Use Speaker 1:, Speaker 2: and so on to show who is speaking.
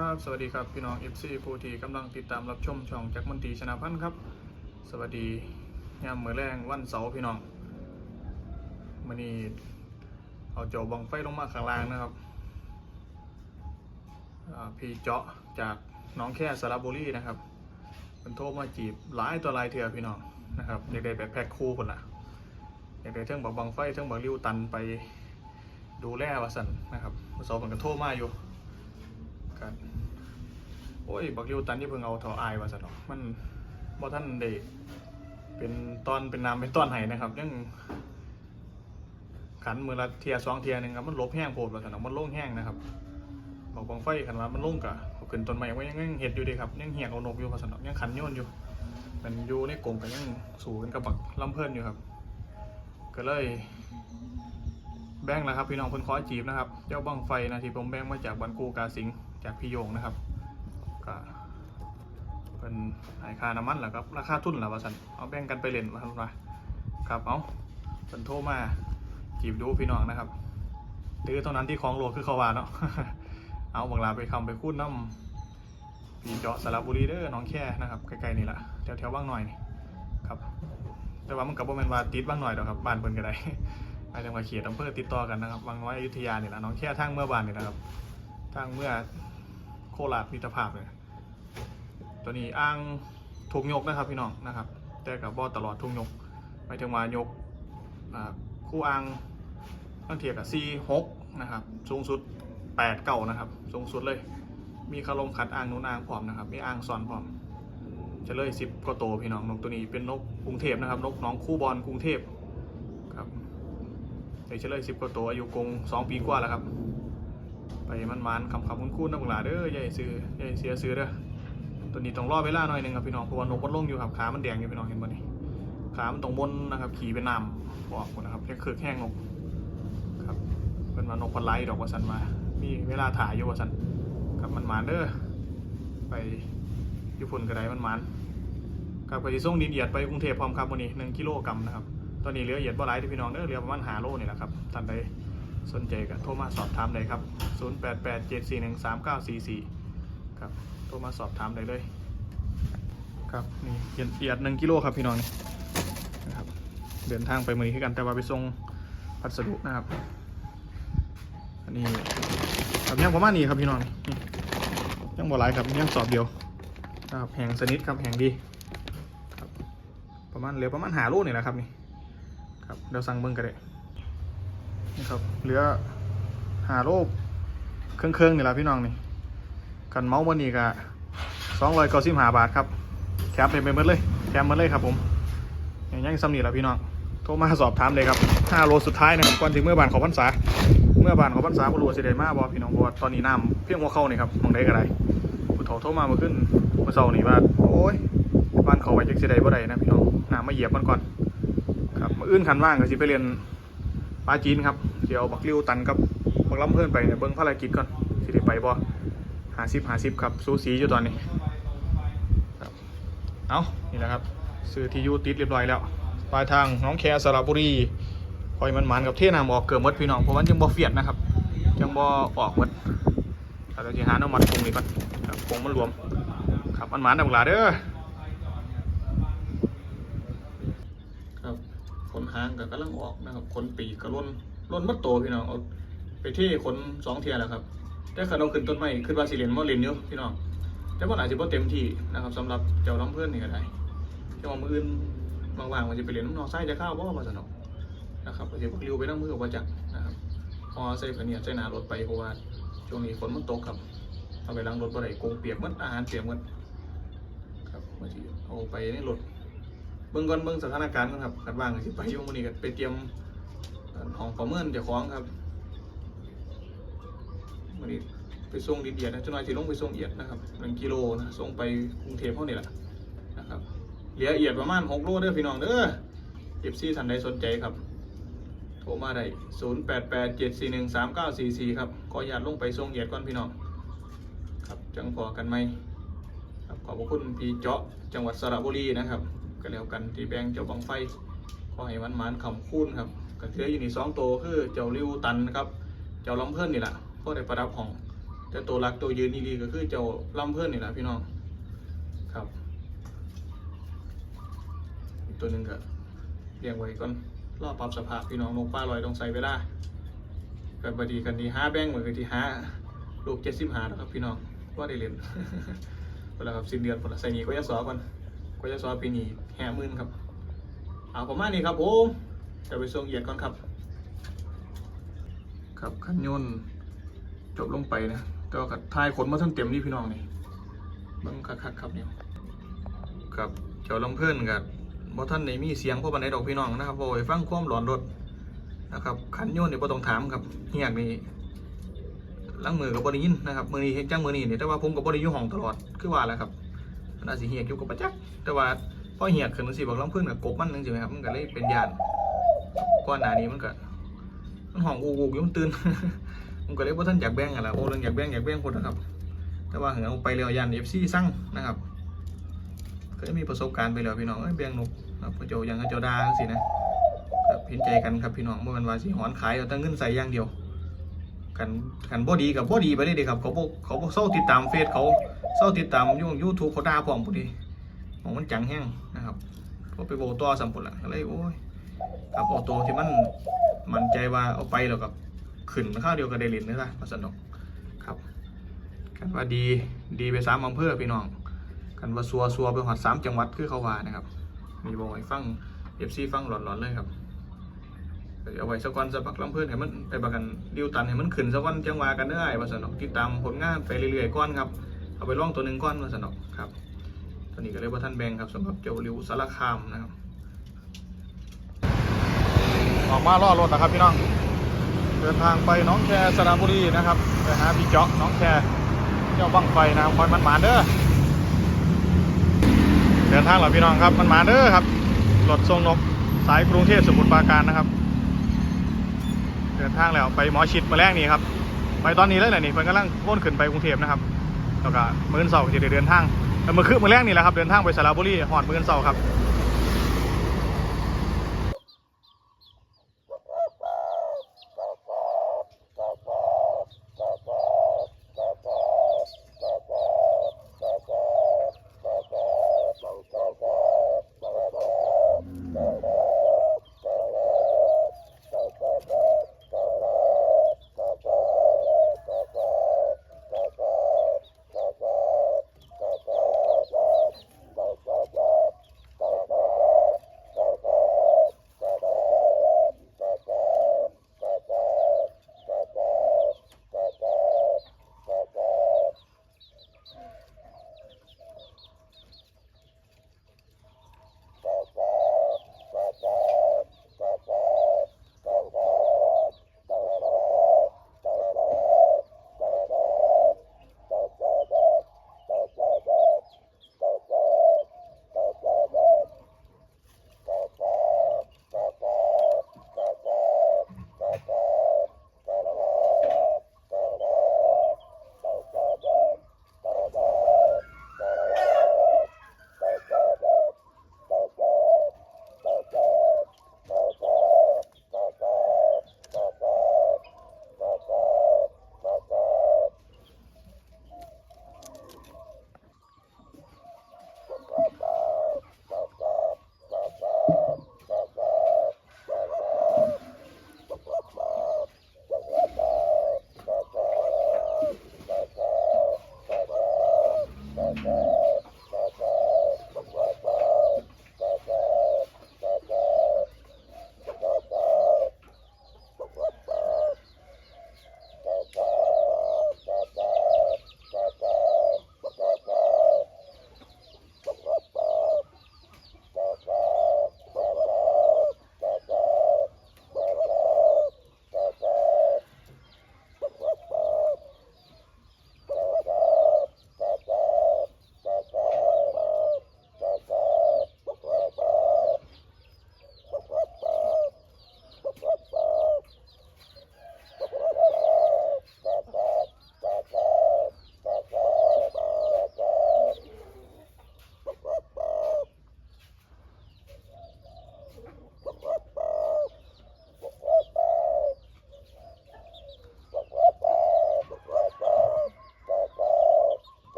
Speaker 1: ครับ สวัสดีครับ พี่น้อง FC ผู้ที่กำลังติดตามรับชมช่องจักมนตรีชนะพันธ์ครับ สวัสดียามมือแรงวันเสาร์พี่น้องมันนี้เอาเจ้าบังไฟลงมาข้างล่างนะครับพี่เจาะจากน้องแค่สระบุรีนะครับมันโทรมาจีบหลายตัวลายเถื่อพี่น้องนะครับอยากได้แบบแพ็คคู่คนละอยากได้เทิงบักบังไฟเทิงบักริ้วตันไปดูแลวาสันนะครับเสาร์มันก็โทรมาอยู่ กันโอ้ย บักริวตันที่เพิ่งเอาเถาอมาซะเนาะมันบ่ท่านได้เป็นตอนเป็นนามเป็นตอนไห้นะครับยังขันมือละเทียสองเทียหนึ่งครับมันลบแห้งโพดว่าซะเนาะมันโล่งแห้งนะครับบอกบังไฟขันว่ามันโล่งกะขึ้นต้นไม้ไว้ยังยังเห็ดอยู่ดีครับยังเหี่ยงเอานกอยู่ว่าซะเนาะยังขันโยนอยู่มันอยู่ในกรงกันยังสู่กันกับบักลำเพิ่นอยู่ครับ ก็เลยแบงแล้วครับพี่น้องเพิ่นขอจีบนะครับ เจ้าบ้างไฟนะที่ผมแบ่งมาจากบันกูกาสิงห์ จากพี่โยงนะครับก็เป็นหายค่าน้ำมันแหละครับราคาทุนแหละว่าสันเอาแบ่งกันไปเล่นว่าสันว่าครับเอาสันโทรมาจีบดูพี่น้องนะครับตื้อเท่านั้นที่คลองโลคือเขาว่าเนาะเอาบังลาไปคำไปคูดน้ำปีเจาะสระบุรีเด้อน้องแค่นะครับใกล้ๆนี่แหละแถวๆบ้างหน่อยนี่ครับ แต่ว่ามันกับว่าเป็นว่าติดบ้างหน่อยดอกครับบ้านเพิ่นก็ได้ไปจังหวัดเขตอำเภอติดต่อกันนะครับวังน้อยอยุธยาเนี่ยแหละน้องแค่ทางเมื่อบานเนี่ยนะครับทางเมื่อ โคราชมิตรภาพเนี่ยตัวนี้อ้างทุกยกนะครับพี่น้องนะครับ แต่กับบ่ตลอดทุกยกไปถึงว่ายกคู่อ้างตั้งเทียกับ C6 นะครับสูงสุด8เก่านะครับสูงสุดเลย มีคารมขัดอ้างนู้นอ้างพร้อมนะครับมีอ้างซ้อนพร้อมจะเลย10ก็โตพี่น้องนกตัวนี้เป็นนกกรุงเทพนะครับ นกน้องคู่บอลกรุงเทพครับเดี๋ยวเฉลยสิบกว่าตัวอายุกงสองปีกว่าแล้วครับ มันมันคำคำคุ้นคุ้นๆนะพวกหลาเด้ออย่าให้ซื้ออย่าให้เสียซื้อเด้อตัวนี้ต้องรอเวลาหน่อยหนึงครับพี่น้องเพราะว่านกมันลงอยู่ครับขามันแดงอยู่พี่น้องเห็นบ่นี่ขามันตรงบนนะครับ ขี่เป็นน้ำบอกหมดนะครับแค่คือแห้งนกครับเป็นว่านกพันไล่ดอกว่าสันมา มีเวลาถ่ายอยู่ว่าสันครับมันมาเด้อไปญี่ปุ่นกระไดมันมันครับไปที่ส่งดินเอียดไปกรุงเทพพร้อมครับวันนี้หนึ่งกิโลกรัมนะครับตอนนี้เหลือเหยียดบ่หลายที่พี่น้องเด้อเหลือประมาณหาโลนี่แหละครับท่านใด สนใจก็โทรมาสอบถามได้ครับ 0887413944 ครับ โทรมาสอบถามได้เลย ครับนี่เหยียดเหยียดหนึ่งกิโลครับพี่น้องนี่นะครับ เดินทางไปมือให้กันแต่ว่าไปส่งพัสดุนะครับ อันนี้ครับยังประมาณนี้ครับพี่น้องนี่นี่ยังบ่หลายครับยังสอบเดียวนะครับแหงสนิทครับแหงดีครับประมาณเหลือประมาณหาโลนี่แหละครับนี่ครับเดี๋ยวสั่งเบิ้งก็ได้ นี่ครับ เหลือหาโลเครื่องเครื่องๆนี่แหละพี่น้องนี่กันเมาส์วันนี้ก็สองร้อยเก้าสิบห้าบาทครับแคปไปไปหมดเลยแคปหมดเลยครับผมอย่างยังซ้ำนีแหละพี่น้องโทรมาสอบถามเลยครับห้าโลสุดท้ายนะครับก่อนถึงเมื่อบานของพรรษา เมื่อบานของพรรษาบรัวาสิเดมาบอพี่น้องเพราะว่าตอนนี้น้ำเพียงหัวเข้านี่ครับมองได้ก็ได้ผู้เฒ่าโทรมาเมื่อขึ้นเมื่อเช้านี่ว่าโอ้ยบ้านเขาไว้จักสิได้บ่ได้นะพี่น้องน้ำมาเหยียบมันก่อนครับมาอื่นขันว่างก็สิไปเรียน ปลาจีนครับ เดี๋ยวบักริ้วตันกับบักล้ำเพื่อนไปเนี่ยเบิ้งภารกิจก่อนสิได้ไปบ่หาสิบหาสิบครับสูสีอยู่ตอนนี้ครับเอานี่แหละครับซื้อที่ยูติดเรียบร้อยแล้วปลายทางน้องแคสระบุรีคอยมันมันๆกับเทน้ำออกเกือบหมดพี่น้องเพราะมันยังบ่เฟียดนะครับยังบ่ออกมดเราจะหาน้ำมันคงนี่ก่อนครับคงมันรวมครับมันมันๆนะพวกหลาเด้อ ครับ ขนหางกับกำลังออกนะครับขนปีกก็ล้นล้นมัดโตพี่น้องเอาไปที่ขนสองเทียแล้วครับ แต่ขันเราขึ้นต้นไม้ขึ้นวาสิเรียนว่าเรียนอยู่พี่น้องแต่ว่าอาจจะบ่เต็มที่นะครับสำหรับเจ้าล้ำเพื่อนนี่ก็ได้จะมามืออื่นว่างๆมันจะไปเรียนน้ำนองไส้จะเข้าวบ่มาสนอกนะครับก็จะพวกริวไปนั่งมือกับว่าจักนะครับพอใส่ผเนี่ยใส่หนารถไปเพราะว่าช่วงนี้ฝนมันตกครับเอาไปล้างรถบ่ได้กงเปียกมันอาหารเปียกมันครับมาสิเอาไปในรถ เบิ่งก่อนเบิ่งสถานการณ์ก่อนครับคันว่างก็สิไปอยู่มื้อนี้ก็ไปเตรียมเอ่อของประเมินเจ้าของครับมื้อนี้ไปส่งดินเอียดนะจังหน่อยสิลงไปส่งเอียดนะครับ1กิโลนะส่งไปกรุงเทพเฮานี่แหละนะครับเหลือเอียดประมาณ6โลเด้อพี่น้องเด้อ FC ท่านใดสนใจครับ โทรมาได้0887413944ครับขออนุญาตลงไปส่งเอียดก่อนพี่น้องครับจังพอกันไหมครับขอบคุณพี่เจาะจังหวัดสระบุรีนะครับ ก็แล้วกันที่แบงเจ้าบังไฟขอให้มันมันคำคูณครับก็เหลืออยู่นี่สองตัวคือเจ้าริวตันครับเจ้าลำเพิ่นนี่แหละพวกได้ประดับห้องแต่ตัวรักตัวยืนดีๆก็คือเจ้าลำเพื่อนนี่แหละพี่น้องครับตัวหนึ่งก็เลี้ยงไว้ก่อนรอปรับสภาพพี่น้องนกป้าลอยต้องใส่เวลากันบดีกันดีห้าแบงเหมือนกันที่ห้าลูกเจ็ดสิบห้าแล้วครับพี่น้องว่าได้เรียนเวลาครับสิ้นเดือนผลใส่หนีก็จะสอก่อน ก็จะสอปีนี้แห่มื่นครับ เอาประมาณนี้ครับผมจะไปส่งเหยียดก่อนครับ ครับขันยนต์จบลงไปนะแต่ว่ากัทายขนมาทั้งเต็มนี่พี่น้องนี่เบังคักๆครับเนี่ยครับเจ้าลำเพื่อนกับบ่ท่านในมีเสียงพวกบันไดดอกพี่น้องนะครับโอ้ยฟังความหลอนรถนะครับขันยนต์นี่บ่ต้องถามครับเฮียกนี่ล้างมือกับบ่ได้ยินนะครับมือนี้เฮ็ดจังมือนี้นี่แต่ว่าผมกับบ่ได้อยู่ห้องตลอดคือว่าแหละครับ นอาสิเฮียกอยู่กับประจักษ์แต่ว่าพอเฮียกขึ้นจังซี่บอกล้ำเพื่อนกับกบมันจังซี่ครับมันก็เลยเป็นญาติก่อนหนานี้มันก็มันห้องอูกูอยู่มันตื่นผมก็เลยว่าท่านอยากแบ่งอะไรโอ้เรื่องอยากแบ่งอยากแบ่งคนนะครับ แต่ว่าเหงเอาไปเร็วยันเอฟซีสั่งนะครับเคยมีประสบการณ์ไปแล้วพี่น้องเอ้ยแบ่งนกครับพระเจ้ายังพระเจ้าดาสินะครับเห็นใจกันครับพี่น้องเมื่อวันวาสิหอนขายเอาแต่เงินใส่อย่างเดียวกันกันบ่ดีกับบ่ดีไปเลยเดีครับเขาบ่เขาบ่เศร้าติดตามเฟซเขา เศร้าติดตามยูยูทูบเขาด่าพร้อมพอดีของมันจังแห้งนะครับพอไปโบต่อสัมปุละก็เลยโอ้ยครับเอาตัวที่มันมั่นใจว่าเอาไปแล้วกับขึ้นข้าวเดียวกับเดลินนี่ละมาสนุกครับกันว่าดีดีไปสามอำเภอพี่น้อง กันว่าซัวซัวไปหอดสามจังหวัดคือเขาว่านะครับ มีบอกให้ฟังเอฟซีฟังหลอนๆเลยครับเอาไว้สักวันสักพักลำเพื่อนให้มันไปประกันดิวตันให้มันขึ้นสักวันจังหวะกันได้มาสนุกติดตามผลงานไปเรื่อยๆก้อนครับ เอาไปล่องตัวหนึ่งก้อนมาสนุกครับตอนนี้ก็เลยกว่าท่านแบงครับสำหรับเจ้าริวสารคามนะครับ ออกมาล่อรถนะครับพี่น้องเดินทางไปน้องแคสระบุรีนะครับไปหาพี่เจาะน้องแคเจ้าบังไฟนะครับคอยมันหมานเด้อเดินทางเหรอพี่น้องครับมันหมานเด้อครับรถทรงนกสายกรุงเทพสมุทรปราการนะครับ เดินทางแล้วไปหมอชิดมาแรกนี่ครับไปตอนนี้เลยแหละนี่เพิ่นกำลังพ้นขึ้นไปกรุงเทพนะครับ แล้วก็มื้อนเสาร์จะได้เดินทางแต่มื่อคืนมื่อแรกนี่แหละครับเดินทางไปสระบุรีหอดมื้อนเสาร์ครับ